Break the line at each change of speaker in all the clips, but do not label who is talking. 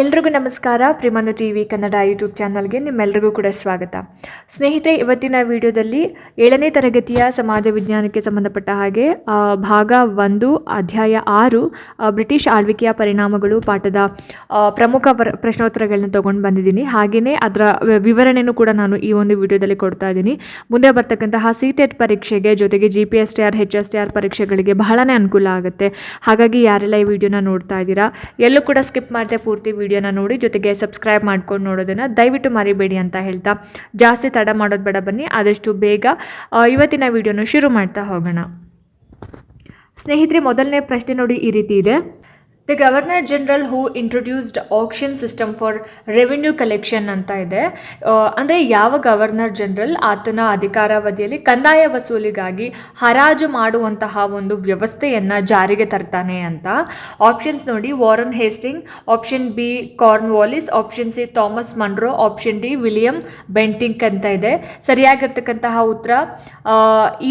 ಎಲ್ರಿಗೂ ನಮಸ್ಕಾರ. ಪ್ರಿಮನು ಟಿ ವಿ ಕನ್ನಡ ಯೂಟ್ಯೂಬ್ ಚಾನಲ್ಗೆ ನಿಮ್ಮೆಲ್ಲರಿಗೂ ಕೂಡ ಸ್ವಾಗತ. ಸ್ನೇಹಿತರೆ, ಇವತ್ತಿನ ವಿಡಿಯೋದಲ್ಲಿ ಏಳನೇ ತರಗತಿಯ ಸಮಾಜ ವಿಜ್ಞಾನಕ್ಕೆ ಸಂಬಂಧಪಟ್ಟ ಹಾಗೆ ಭಾಗ ಒಂದು, ಅಧ್ಯಾಯ ಆರು ಬ್ರಿಟಿಷ್ ಆಳ್ವಿಕೆಯ ಪರಿಣಾಮಗಳು, ಪಾಠದ ಪ್ರಮುಖ ಪ್ರ ಪ್ರಶ್ನೋತ್ತರಗಳನ್ನ ತಗೊಂಡು ಬಂದಿದ್ದೀನಿ. ಹಾಗೆಯೇ ಅದರ ವಿವರಣೆಯನ್ನು ಕೂಡ ನಾನು ಈ ಒಂದು ವಿಡಿಯೋದಲ್ಲಿ ಕೊಡ್ತಾ ಇದ್ದೀನಿ. ಮುಂದೆ ಬರ್ತಕ್ಕಂತಹ ಸಿ ಟೆಟ್ ಪರೀಕ್ಷೆಗೆ ಜೊತೆಗೆ G P S T R H S T R ಪರೀಕ್ಷೆಗಳಿಗೆ ಬಹಳನೇ ಅನುಕೂಲ ಆಗುತ್ತೆ. ಹಾಗಾಗಿ ಯಾರೆಲ್ಲ ಈ ವಿಡಿಯೋನ ನೋಡ್ತಾ ಇದ್ದೀರಾ, ಎಲ್ಲೂ ಕೂಡ ಸ್ಕಿಪ್ ಮಾಡದೆ ಪೂರ್ತಿ ವಿಡಿಯೋನ ನೋಡಿ ಜೊತೆಗೆ ಸಬ್ಸ್ಕ್ರೈಬ್ ಮಾಡ್ಕೊಂಡು ನೋಡೋದನ್ನು ದಯವಿಟ್ಟು ಮರಿಬೇಡಿ ಅಂತ ಹೇಳ್ತಾ ಜಾಸ್ತಿ ತಡ ಮಾಡೋದು ಬೇಡ ಬನ್ನಿ, ಆದಷ್ಟು ಬೇಗ ಇವತ್ತಿನ ವಿಡಿಯೋನ ಶುರು ಮಾಡ್ತಾ ಹೋಗೋಣ. ಸ್ನೇಹಿತರೆ, ಮೊದಲನೇ ಪ್ರಶ್ನೆ ನೋಡಿ ಈ ರೀತಿ ಇದೆ. The governor general who introduced auction system for revenue collection ಅಂತ ಇದೆ. ಅಂದರೆ ಯಾವ ಗವರ್ನರ್ ಜನರಲ್ ಆತನ ಅಧಿಕಾರಾವಧಿಯಲ್ಲಿ ಕಂದಾಯ ವಸೂಲಿಗಾಗಿ ಹರಾಜು ಮಾಡುವಂತಹ ಒಂದು ವ್ಯವಸ್ಥೆಯನ್ನು ಜಾರಿಗೆ ತರ್ತಾನೆ ಅಂತ. ಆಪ್ಷನ್ಸ್ ನೋಡಿ Warren Hasting option B Cornwallis option C Thomas Munro option D William Bentinck ಅಂತ ಇದೆ. ಸರಿಯಾಗಿರ್ತಕ್ಕಂತಹ ಉತ್ತರ?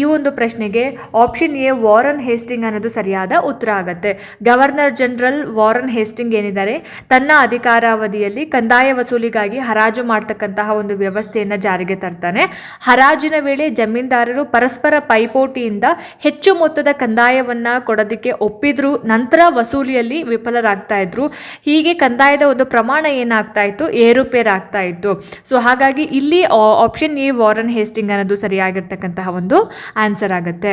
ಈ ಒಂದು ಪ್ರಶ್ನೆಗೆ ಆಪ್ಷನ್ ಎ ವಾರನ್ ಹೇಸ್ಟಿಂಗ್ ಅನ್ನೋದು ಸರಿಯಾದ ಉತ್ತರ ಆಗುತ್ತೆ. ಗವರ್ನರ್ ಜನರಲ್ ವಾರನ್ ಹೇಸ್ಟಿಂಗ್ ಏನಿದ್ದಾರೆ, ತನ್ನ ಅಧಿಕಾರಾವಧಿಯಲ್ಲಿ ಕಂದಾಯ ವಸೂಲಿಗಾಗಿ ಹರಾಜು ಮಾಡ್ತಕ್ಕಂತಹ ಒಂದು ವ್ಯವಸ್ಥೆಯನ್ನು ಜಾರಿಗೆ ತರ್ತಾನೆ. ಹರಾಜಿನ ವೇಳೆ ಜಮೀನ್ದಾರರು ಪರಸ್ಪರ ಪೈಪೋಟಿಯಿಂದ ಹೆಚ್ಚು ಮೊತ್ತದ ಕಂದಾಯವನ್ನ ಕೊಡೋದಕ್ಕೆ ಒಪ್ಪಿದ್ರು, ನಂತರ ವಸೂಲಿಯಲ್ಲಿ ವಿಫಲರಾಗ್ತಾ ಇದ್ರು. ಹೀಗೆ ಕಂದಾಯದ ಒಂದು ಪ್ರಮಾಣ ಏನಾಗ್ತಾ ಇತ್ತು? ಏರುಪೇರಾಗ್ತಾ ಇತ್ತು. ಸೊ ಹಾಗಾಗಿ ಇಲ್ಲಿ ಆಪ್ಷನ್ ಎ ವಾರನ್ ಹೇಸ್ಟಿಂಗ್ ಅನ್ನೋದು ಸರಿಯಾಗಿರ್ತಕ್ಕಂತಹ ಒಂದು ಆನ್ಸರ್ ಆಗುತ್ತೆ.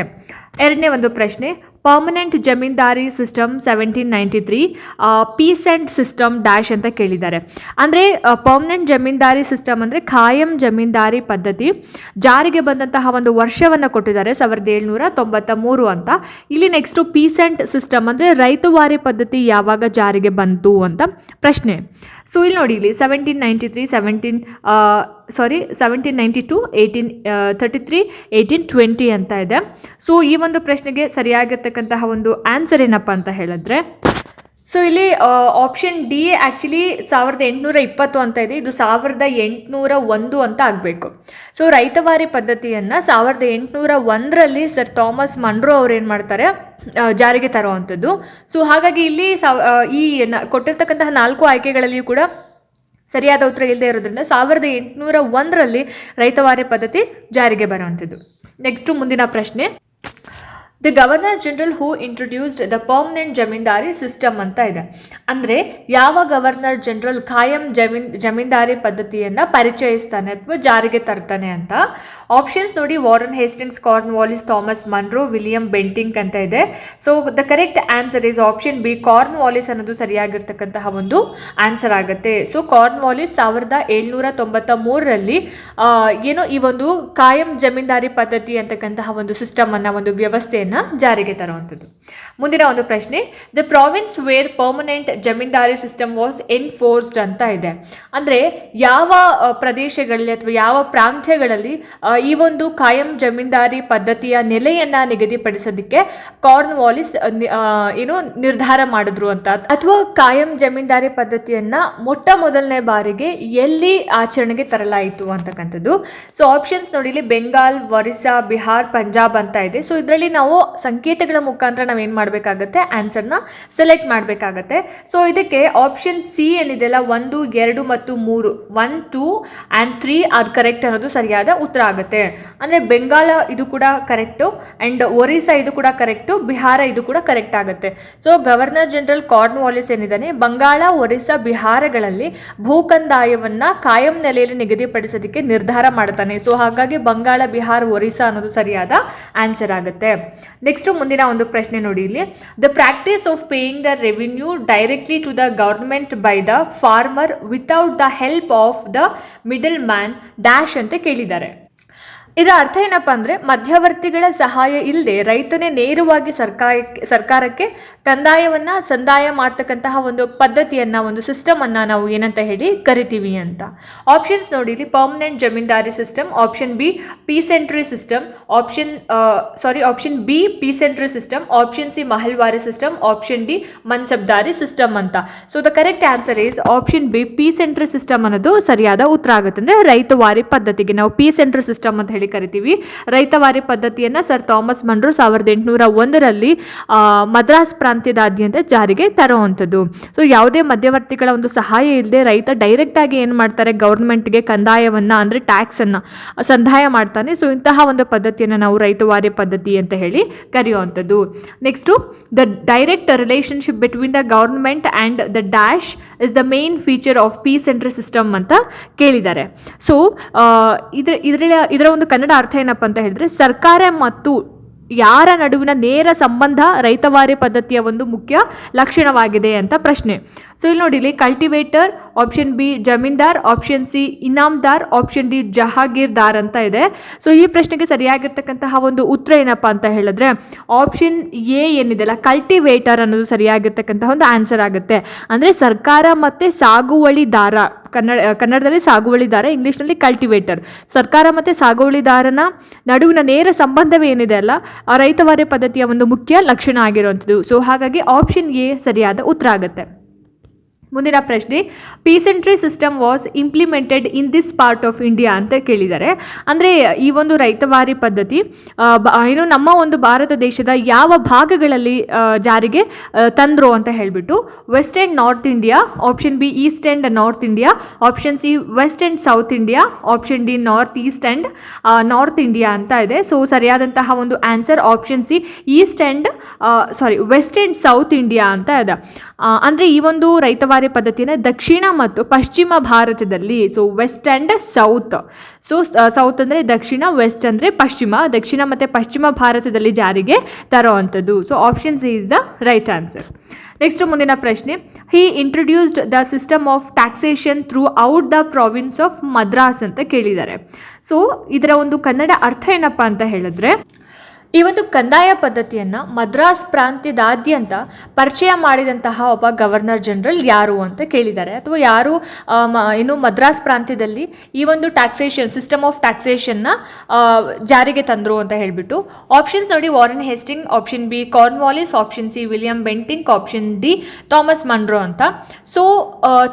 ಎರಡನೇ ಒಂದು ಪ್ರಶ್ನೆ permanent zamindari system seventeen ninety three peasant system dash ಅಂತ ಕೇಳಿದ್ದಾರೆ. ಅಂದರೆ ಪರ್ಮನೆಂಟ್ ಜಮೀನ್ದಾರಿ ಸಿಸ್ಟಮ್ ಅಂದರೆ ಖಾಯಂ ಜಮೀನ್ದಾರಿ ಪದ್ಧತಿ. ಜಾರಿಗೆ ಬಂದಂತಹ ಒಂದು ವರ್ಷವನ್ನು ಕೊಟ್ಟಿದ್ದಾರೆ, ಸಾವಿರದ ಏಳ್ನೂರ ತೊಂಬತ್ತ ಮೂರು ಅಂತ. ಇಲ್ಲಿ ನೆಕ್ಸ್ಟು ಪೀಸೆಂಟ್ ಸಿಸ್ಟಮ್ ಅಂದರೆ ರೈತುವಾರಿ ಪದ್ಧತಿ ಯಾವಾಗ ಜಾರಿಗೆ ಬಂತು ಅಂತ ಪ್ರಶ್ನೆ. ಸೊ ಇಲ್ಲಿ ನೋಡಿ ಇಲ್ಲಿ seventeen ninety three seventeen sorry seventeen ninety two eighteen thirty three eighteen twenty ಅಂತ ಇದೆ. ಸೊ ಈ ಒಂದು ಪ್ರಶ್ನೆಗೆ ಸರಿಯಾಗಿರ್ತಕ್ಕಂತಹ ಒಂದು ಆನ್ಸರ್ ಏನಪ್ಪ ಅಂತ ಹೇಳಿದ್ರೆ ಸೊ ಇಲ್ಲಿ ಆಪ್ಷನ್ ಡಿ ಆ್ಯಕ್ಚುಲಿ ಸಾವಿರದ ಎಂಟುನೂರ ಇಪ್ಪತ್ತು ಅಂತ ಇದೆ. ಇದು ಸಾವಿರದ ಎಂಟುನೂರ ಒಂದು ಅಂತ ಆಗಬೇಕು. ಸೊ ರೈತವಾರಿ ಪದ್ಧತಿಯನ್ನು ಸಾವಿರದ ಎಂಟುನೂರ ಒಂದರಲ್ಲಿ ಸರ್ ಥಾಮಸ್ ಮಂಡ್ರೋ ಅವ್ರು ಏನು ಮಾಡ್ತಾರೆ ಜಾರಿಗೆ ತರುವಂಥದ್ದು. ಸೊ ಹಾಗಾಗಿ ಇಲ್ಲಿ ಸಾವ್ ಈ ಕೊಟ್ಟಿರ್ತಕ್ಕಂತಹ ನಾಲ್ಕು ಆಯ್ಕೆಗಳಲ್ಲಿಯೂ ಕೂಡ ಸರಿಯಾದ ಉತ್ತರ ಇಲ್ಲದೆ ಇರೋದ್ರಿಂದ ಸಾವಿರದ ಎಂಟುನೂರ ಒಂದರಲ್ಲಿ ರೈತವಾರಿ ಪದ್ಧತಿ ಜಾರಿಗೆ ಬರುವಂಥದ್ದು. ನೆಕ್ಸ್ಟು ಮುಂದಿನ ಪ್ರಶ್ನೆ. The governor general who introduced the permanent zamindari system ಅಂತ ಇದೆ. ಅಂದರೆ ಯಾವ ಗವರ್ನರ್ ಜನರಲ್ ಖಾಯಂ ಜಮೀನ್, ಜಮೀನ್ದಾರಿ ಪದ್ಧತಿಯನ್ನು ಪರಿಚಯಿಸ್ತಾನೆ ಅಥವಾ ಜಾರಿಗೆ ತರ್ತಾನೆ ಅಂತ? ಆಪ್ಷನ್ಸ್ ನೋಡಿ Warren Hastings Cornwallis Thomas Munro William Bentinck ಅಂತ ಇದೆ. So the correct answer is option B Cornwallis ಅನ್ನೋದು ಸರಿಯಾಗಿರ್ತಕ್ಕಂತಹ ಒಂದು ಆನ್ಸರ್ ಆಗುತ್ತೆ. ಸೊ ಕಾರ್ನ್ ವಾಲಿಸ್ ಸಾವಿರದ ಏಳ್ನೂರ ತೊಂಬತ್ತ ಮೂರರಲ್ಲಿ ಏನೋ ಈ ಒಂದು ಕಾಯಂ ಜಮೀನ್ದಾರಿ ಪದ್ಧತಿ ಅಂತಕ್ಕಂತಹ ಒಂದು ಸಿಸ್ಟಮ್ ಒಂದು ಒಂದು ವ್ಯವಸ್ಥೆಯನ್ನ ಜಾರಿಗೆ ತರುವಂಥದ್ದು. ಮುಂದಿನ ಒಂದು ಪ್ರಶ್ನೆ the province where permanent zamindari system was enforced ಅಂತ ಇದೆ. ಅಂದರೆ ಯಾವ ಪ್ರದೇಶಗಳಲ್ಲಿ ಅಥವಾ ಯಾವ ಪ್ರಾಂತ್ಯಗಳಲ್ಲಿ ಈ ಒಂದು ಕಾಯಂ ಜಮೀನ್ದಾರಿ ಪದ್ಧತಿಯ ನೆಲೆಯನ್ನ ನಿಗದಿಪಡಿಸೋದಕ್ಕೆ ಕಾರ್ನ್ ವಾಲಿಸ್ ಏನು ನಿರ್ಧಾರ ಮಾಡಿದ್ರು ಅಂತ. ಅಥವಾ ಕಾಯಂ ಜಮೀನ್ದಾರಿ ಪದ್ಧತಿಯನ್ನ ಮೊಟ್ಟ ಮೊದಲನೇ ಬಾರಿಗೆ ಎಲ್ಲಿ ಆಚರಣೆಗೆ ತರಲಾಯಿತು ಅಂತಕ್ಕಂಥದ್ದು. ಸೊ ಆಪ್ಷನ್ಸ್ ನೋಡಿ ಬೆಂಗಾಲ್ ಒರಿಸ್ಸಾ ಬಿಹಾರ್ ಪಂಜಾಬ್ ಅಂತ ಇದೆ. ಸೊ ಇದರಲ್ಲಿ ನಾವು ಸಂಕೇತಗಳ ಮುಖಾಂತರ ನಾವೇನು ಮಾಡಬೇಕಾಗತ್ತೆ? ಆನ್ಸರ್ನ ಸೆಲೆಕ್ಟ್ ಮಾಡಬೇಕಾಗತ್ತೆ. ಸೊ ಇದಕ್ಕೆ ಆಪ್ಷನ್ ಸಿ ಏನಿದೆಯಲ್ಲ ಒಂದು, ಎರಡು ಮತ್ತು ಮೂರು. ಒನ್ ಟೂ ಆ್ಯಂಡ್ ತ್ರೀ ಅದು ಕರೆಕ್ಟ್ ಅನ್ನೋದು ಸರಿಯಾದ ಉತ್ತರ ಆಗುತ್ತೆ. ಅಂದರೆ ಬೆಂಗಾಲ ಇದು ಕೂಡ ಕರೆಕ್ಟು ಆ್ಯಂಡ್ ಒರಿಸ್ಸಾ ಇದು ಕೂಡ ಕರೆಕ್ಟು ಬಿಹಾರ ಇದು ಕೂಡ ಕರೆಕ್ಟ್ ಆಗುತ್ತೆ. So governor general Cornwallis ಏನಿದ್ದಾನೆ? ಬಂಗಾಳ ಒರಿಸ್ಸಾ ಬಿಹಾರಗಳಲ್ಲಿ ಭೂಕಂದಾಯವನ್ನ ಕಾಯಂ ನೆಲೆಯಲ್ಲಿ ನಿಗದಿಪಡಿಸೋದಕ್ಕೆ ನಿರ್ಧಾರ ಮಾಡ್ತಾನೆ. ಸೊ ಹಾಗಾಗಿ ಬಂಗಾಳ ಬಿಹಾರ ಒರಿಸ್ಸಾ ಅನ್ನೋದು ಸರಿಯಾದ ಆನ್ಸರ್ ಆಗುತ್ತೆ. ನೆಕ್ಸ್ಟ್ ಮುಂದಿನ ಒಂದು ಪ್ರಶ್ನೆ ನೋಡಿ ಇಲ್ಲಿ. The practice of paying the revenue directly to the government by the farmer without the help of the middleman dash ಅಂತ ಕೇಳಿದ್ದಾರೆ. ಇದರ ಅರ್ಥ ಏನಪ್ಪ ಅಂದರೆ ಮಧ್ಯವರ್ತಿಗಳ ಸಹಾಯ ಇಲ್ಲದೆ ರೈತನೇ ನೇರವಾಗಿ ಸರ್ಕಾರಕ್ಕೆ ಸರ್ಕಾರಕ್ಕೆ ಕಂದಾಯವನ್ನು ಸಂದಾಯ ಮಾಡ್ತಕ್ಕಂತಹ ಒಂದು ಪದ್ಧತಿಯನ್ನು, ಒಂದು ಸಿಸ್ಟಮನ್ನು ನಾವು ಏನಂತ ಹೇಳಿ ಕರಿತೀವಿ ಅಂತ. ಆಪ್ಷನ್ಸ್ ನೋಡಿ, ಇಲ್ಲಿ permanent zamindari system option B peasantry system option sorry option B peasantry system option C mahalwari system option D mansabdari system ಅಂತ. So the correct answer is option B peasantry system ಅನ್ನೋದು ಸರಿಯಾದ ಉತ್ತರ ಆಗುತ್ತೆ. ಅಂದರೆ ರೈತವಾರಿ ಪದ್ಧತಿಗೆ ನಾವು ಪಿ ಸೆಂಟ್ರಿ ಸಿಸ್ಟಮ್ ಅಂತ ಹೇಳಿ ಹೇಳಿ ಕರಿತೀವಿ. ರೈತವಾರಿ ಪದ್ಧತಿಯನ್ನು ಸರ್ ಥಾಮಸ್ ಮಂಡ್ರು ಸಾವಿರದ ಎಂಟುನೂರ ಒಂದರಲ್ಲಿ ಮದ್ರಾಸ್ ಪ್ರಾಂತ್ಯದಾದ್ಯಂತ ಜಾರಿಗೆ ತರುವಂಥದ್ದು. ಸೊ ಯಾವುದೇ ಮಧ್ಯವರ್ತಿಗಳ ಒಂದು ಸಹಾಯ ಇಲ್ಲದೆ ರೈತ ಡೈರೆಕ್ಟ್ ಆಗಿ ಏನು ಮಾಡ್ತಾರೆ? ಗೌರ್ಮೆಂಟ್ಗೆ ಕಂದಾಯವನ್ನ ಅಂದರೆ ಟ್ಯಾಕ್ಸನ್ನು ಸಂದಾಯ ಮಾಡ್ತಾನೆ. ಸೊ ಇಂತಹ ಒಂದು ಪದ್ಧತಿಯನ್ನು ನಾವು ರೈತವಾರಿ ಪದ್ಧತಿ ಅಂತ ಹೇಳಿ ಕರೆಯುವಂಥದ್ದು. Next the direct relationship between the government and the dash is the main feature of peasantry system ಅಂತ ಕೇಳಿದ್ದಾರೆ. ಸೊ ಇದ್ರ ಇದರ ಇದರ ಒಂದು ಕನ್ನಡ ಅರ್ಥ ಏನಪ್ಪ ಅಂತ ಹೇಳಿದ್ರೆ, ಸರ್ಕಾರ ಮತ್ತು ಯಾರ ನಡುವಿನ ನೇರ ಸಂಬಂಧ ರೈತವಾರಿ ಪದ್ಧತಿಯ ಒಂದು ಮುಖ್ಯ ಲಕ್ಷಣವಾಗಿದೆ ಅಂತ ಪ್ರಶ್ನೆ. ಸೊ ಇಲ್ಲಿ ನೋಡಿ, ಇಲ್ಲಿ cultivator option B zamindar, option C inamdar, option D jagirdar ಅಂತ ಇದೆ. ಸೊ ಈ ಪ್ರಶ್ನೆಗೆ ಸರಿಯಾಗಿರ್ತಕ್ಕಂತಹ ಒಂದು ಉತ್ತರ ಏನಪ್ಪ ಅಂತ ಹೇಳಿದ್ರೆ, ಆಪ್ಷನ್ ಎ ಏನಿದೆಲ್ಲ ಕಲ್ಟಿವೇಟರ್ ಅನ್ನೋದು ಸರಿಯಾಗಿರ್ತಕ್ಕಂತಹ ಒಂದು ಆನ್ಸರ್ ಆಗುತ್ತೆ. ಅಂದರೆ ಸರ್ಕಾರ ಮತ್ತು ಸಾಗುವಳಿದಾರ ಕನ್ನಡ, ಕನ್ನಡದಲ್ಲಿ ಸಾಗುವಳಿದಾರ ಇಂಗ್ಲೀಷ್ನಲ್ಲಿ ಕಲ್ಟಿವೇಟರ್ ಸರ್ಕಾರ ಮತ್ತು ಸಾಗುವಳಿದಾರನ ನಡುವಿನ ನೇರ ಸಂಬಂಧವೇನಿದೆ ಅಲ್ಲ, ಆ ರೈತವಾರಿ ಪದ್ಧತಿಯ ಒಂದು ಮುಖ್ಯ ಲಕ್ಷಣ ಆಗಿರುವಂಥದ್ದು. ಸೊ ಹಾಗಾಗಿ ಆಪ್ಷನ್ ಎ ಸರಿಯಾದ ಉತ್ತರ ಆಗುತ್ತೆ. ಮುಂದಿನ ಪ್ರಶ್ನೆ, peasantry system was implemented in this part of India ಅಂತ ಕೇಳಿದ್ದಾರೆ. ಅಂದರೆ ಈ ಒಂದು ರೈತವಾರಿ ಪದ್ಧತಿ ಏನು ನಮ್ಮ ಒಂದು ಭಾರತ ದೇಶದ ಯಾವ ಭಾಗಗಳಲ್ಲಿ ಜಾರಿಗೆ ತಂದರು ಅಂತ ಹೇಳಿಬಿಟ್ಟು west and north India option B east and north India option C west and south India option D north east and north India ಅಂತ ಇದೆ. ಸೊ ಸರಿಯಾದಂತಹ ಒಂದು answer option C east and sorry west and south India ಅಂತ ಇದೆ. ಅಂದ್ರೆ ಈ ಒಂದು ರೈತವಾರಿ ಪದ್ಧತಿನ ದಕ್ಷಿಣ ಮತ್ತು ಪಶ್ಚಿಮ ಭಾರತದಲ್ಲಿ so west and south so south ಅಂದರೆ ದಕ್ಷಿಣ ವೆಸ್ಟ್ ಅಂದರೆ ಪಶ್ಚಿಮ, ದಕ್ಷಿಣ ಮತ್ತು ಪಶ್ಚಿಮ ಭಾರತದಲ್ಲಿ ಜಾರಿಗೆ ತರೋವಂಥದ್ದು. So option C is the right answer next ಮುಂದಿನ ಪ್ರಶ್ನೆ. He introduced the system of taxation throughout the province of Madras ಅಂತ ಕೇಳಿದ್ದಾರೆ. ಸೊ ಇದರ ಒಂದು ಕನ್ನಡ ಅರ್ಥ ಏನಪ್ಪ ಅಂತ ಹೇಳಿದ್ರೆ ಈ ಒಂದು ಕಂದಾಯ ಪದ್ಧತಿಯನ್ನು ಮದ್ರಾಸ್ ಪ್ರಾಂತ್ಯದಾದ್ಯಂತ ಪರಿಚಯ ಮಾಡಿದಂತಹ ಒಬ್ಬ ಗವರ್ನರ್ ಜನರಲ್ ಯಾರು ಅಂತ ಕೇಳಿದ್ದಾರೆ. ಅಥವಾ ಯಾರು ಏನು ಮದ್ರಾಸ್ ಪ್ರಾಂತ್ಯದಲ್ಲಿ ಈ ಒಂದು ಟ್ಯಾಕ್ಸೇಷನ್ ಸಿಸ್ಟಮ್ ಆಫ್ ಟ್ಯಾಕ್ಸೇಷನ್ನ ಜಾರಿಗೆ ತಂದರು ಅಂತ ಹೇಳಿಬಿಟ್ಟು ಆಪ್ಷನ್ಸ್ ನೋಡಿ Warren Hastings option B Cornwallis option C William Bentinck option D Thomas Munro ಅಂತ. ಸೊ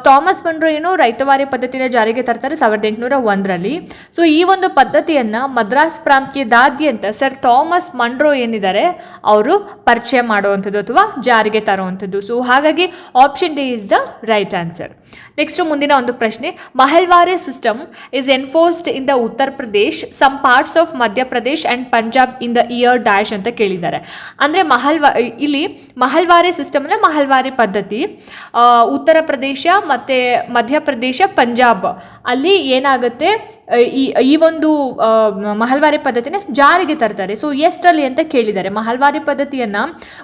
ಥಾಮಸ್ ಮಂಡ್ರೋ ಏನು ರೈತವಾರಿ ಪದ್ಧತಿನ ಜಾರಿಗೆ ತರ್ತಾರೆ ಸಾವಿರದ ಎಂಟುನೂರ ಒಂದರಲ್ಲಿ. ಸೊ ಈ ಒಂದು ಪದ್ಧತಿಯನ್ನು ಮದ್ರಾಸ್ ಪ್ರಾಂತ್ಯದಾದ್ಯಂತ ಸರ್ ಥಾಮಸ್ ಮನ್ರೋ ಏನಿದ್ದಾರೆ, ಅವರು ಪರಿಚಯ ಮಾಡುವಂಥದ್ದು ಅಥವಾ ಜಾರಿಗೆ ತರುವಂಥದ್ದು. ಸೊ ಹಾಗಾಗಿ option D is the right answer next ಮುಂದಿನ ಒಂದು ಪ್ರಶ್ನೆ, Mahalwari system is enforced in the Uttar Pradesh some parts of Madhya Pradesh and Punjab in the year dash ಅಂತ ಕೇಳಿದ್ದಾರೆ. ಅಂದರೆ ಮಹಲ್ವಾ, ಇಲ್ಲಿ ಮಹಲ್ವಾರಿ ಸಿಸ್ಟಮ್ ಅಂದರೆ ಮಹಲ್ವಾರಿ ಪದ್ಧತಿ. ಉತ್ತರ ಪ್ರದೇಶ ಮತ್ತು ಮಧ್ಯಪ್ರದೇಶ ಪಂಜಾಬ್ ಅಲ್ಲಿ ಏನಾಗುತ್ತೆ? ಈ ಈ ಒಂದು ಮಹಲ್ವಾರಿ ಪದ್ಧತಿನ ಜಾರಿಗೆ ತರ್ತಾರೆ. ಸೊ ಎಷ್ಟಲ್ಲಿ ಅಂತ ಕೇಳಿದ್ದಾರೆ. ಮಹಲ್ವಾರಿ ಪದ್ಧತಿಯನ್ನು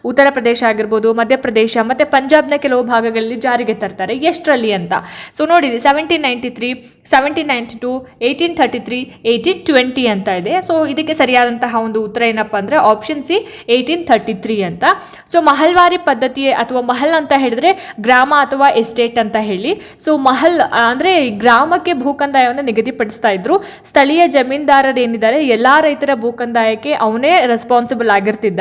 ಉತ್ತರ ಪ್ರದೇಶ ಆಗಿರ್ಬೋದು ಮಧ್ಯಪ್ರದೇಶ ಮತ್ತು ಪಂಜಾಬ್ನ ಕೆಲವು ಭಾಗಗಳಲ್ಲಿ ಜಾರಿಗೆ ತರ್ತಾರೆ. ಎಷ್ಟರಲ್ಲಿ ಅಂತ? ಸೊ ನೋಡಿ seventeen ninety three seventeen ninety two eighteen thirty three eighteen twenty ಅಂತ ಇದೆ. ಸೊ ಇದಕ್ಕೆ ಸರಿಯಾದಂತಹ ಒಂದು ಉತ್ತರ ಏನಪ್ಪ ಅಂದರೆ option C eighteen thirty three ಅಂತ. ಸೊ ಮಹಲ್ವಾರಿ ಪದ್ಧತಿ ಅಥವಾ ಮಹಲ್ ಅಂತ ಹೇಳಿದ್ರೆ ಗ್ರಾಮ ಅಥವಾ ಎಸ್ಟೇಟ್ ಅಂತ ಹೇಳಿ. ಸೊ ಮಹಲ್ ಅಂದರೆ ಗ್ರಾಮಕ್ಕೆ ಭೂಕಂದಾಯವನ್ನು ನಿಗದಿಪಡಿಸ್ತಾ ಇದ್ರು, ಸ್ಥಳೀಯ ಜಮೀನ್ದಾರರು ಏನಿದ್ದಾರೆ ಎಲ್ಲ ರೈತರ ಭೂಕಂದಾಯಕ್ಕೆ ಅವನೇ ರೆಸ್ಪಾನ್ಸಿಬಲ್ ಆಗಿರ್ತಿದ್ದ.